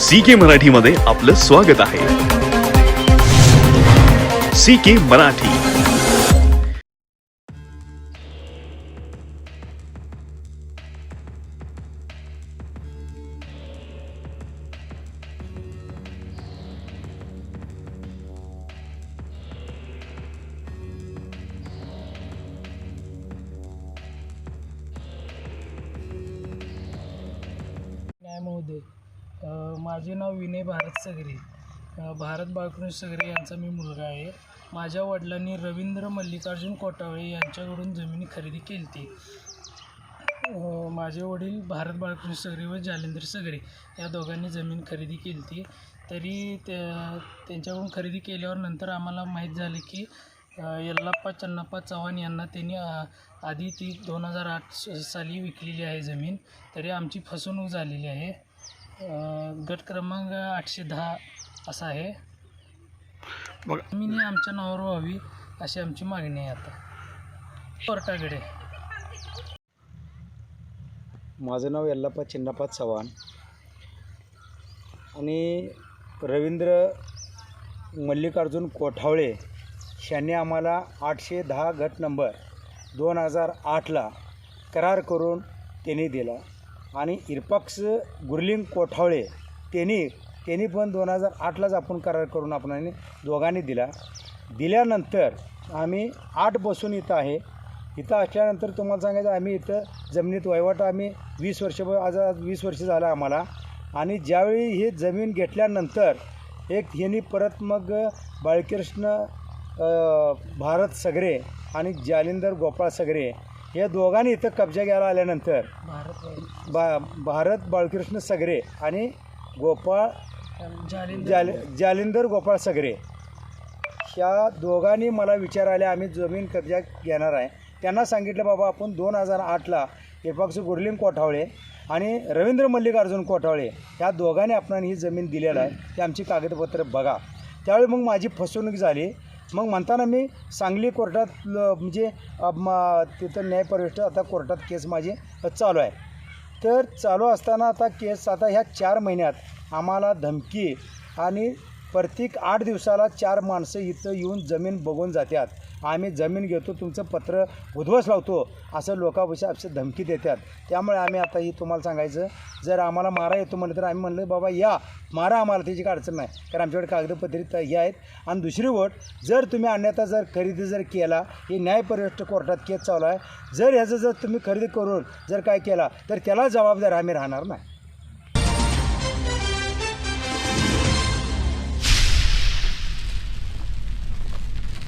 C के मराठीमध्ये आपलं स्वागत आहे. C K Marathi. माझे नाव विनय भारत सगरे. भारत बाळकृष्ण सगरे यांचा मी मुलगा आहे. माझ्या वडिलांनी रवींद्र मल्लिकार्जुन कोटावळे यांच्याकडून जमिनी खरेदी केली ती माझे वडील भारत बाळकृष्ण सगरे व जालेंद्र सगरे या दोघांनी जमीन खरेदी केली ती तरी त्या त्यांच्याकडून खरेदी केल्यावर नंतर आम्हाला माहीत झाले की यल्लाप्पा चन्नप्पा चव्हाण यांना त्यांनी आधी ती दोन हजार आठ साली विकलेली आहे जमीन. तरी आमची फसवणूक झालेली आहे. गट क्रमांक आठशे दहा असा आहे. जमीन ही आमच्या नावावर व्हावी अशी आमची मागणी आहे आता. कोर्टाकडे. माझं नाव यल्लाप्पा चिन्नाप्पा चव्हाण. आणि रवींद्र मल्लिकार्जुन कोठावळे यांनी आम्हाला आठशे दहा गट नंबर दोन हजार आठला करार करून त्यांनी दिला. आणि इरपक्स गुरलिंग कोठावळे त्यांनी त्यांनी पण दोन हजार आठलाच आपण करार करून आपण दोघांनी दिला. दिल्यानंतर आम्ही आठ बसून इथं आहे. इथं असल्यानंतर तुम्हाला सांगायचं आम्ही इथं जमिनीत वहिवाट आम्ही वीस वर्ष आज आज वीस वर्ष झालं आम्हाला. आणि ज्यावेळी ही जमीन घेतल्यानंतर एक ह्यांनी परत मग बाळकृष्ण भारत सगरे आणि जालिंदर गोपाळ सगरे या दोघांनी इथं कब्जा घ्यायला आल्यानंतर भारत बा भारत बाळकृष्ण सगरे आणि गोपाळ जालिंदर जाल जालिंदर गोपाळ सगरे ह्या दोघांनी मला विचार आले आम्ही जमीन कब्जा घेणार आहे. त्यांना सांगितलं बाबा आपण दोन हजार आठला एपाक्स गुरलिंग कोठावळे आणि रवींद्र मल्लिकार्जुन कोठावळे ह्या दोघांनी आपण ही जमीन दिलेलं आहे ते आमची कागदपत्र बघा. त्यावेळी मग माझी फसवणूक झाली. मग म्हणताना मी सांगली कोर्टात ल- म्हणजे तिथं न्यायप्रविष्ट आता कोर्टात केस माझी चालू आहे. तर चालू असताना आता केस आता ह्या चार महिन्यात आम्हाला धमकी आणि प्रत्येक आठ दिवसाला चार माणसं इथं येऊन जमीन बघून जातात आम्ही जमीन घेतो तुमचं पत्र उद्ध्वस लावतो असं लोकापेक्षा आपसे धमकी देतात त्यामुळे आम्ही आता ही तुम्हाला सांगायचं जर आम्हाला मारा येतो म्हणलं तर आम्ही म्हणलं बाबा या. मारा आम्हाला त्याची काय अडचण नाही. कारण आमच्याकडे कागदपत्रे त- हे आहेत. आणि दुसरी गोट जर तुम्ही अन्यथा जर खरेदी जर केला हे न्यायपरिष्ठ कोर्टात केस चालू आहे. जर ह्याचं जर तुम्ही खरेदी करून जर काय केला तर त्याला जबाबदार आम्ही राहणार नाही.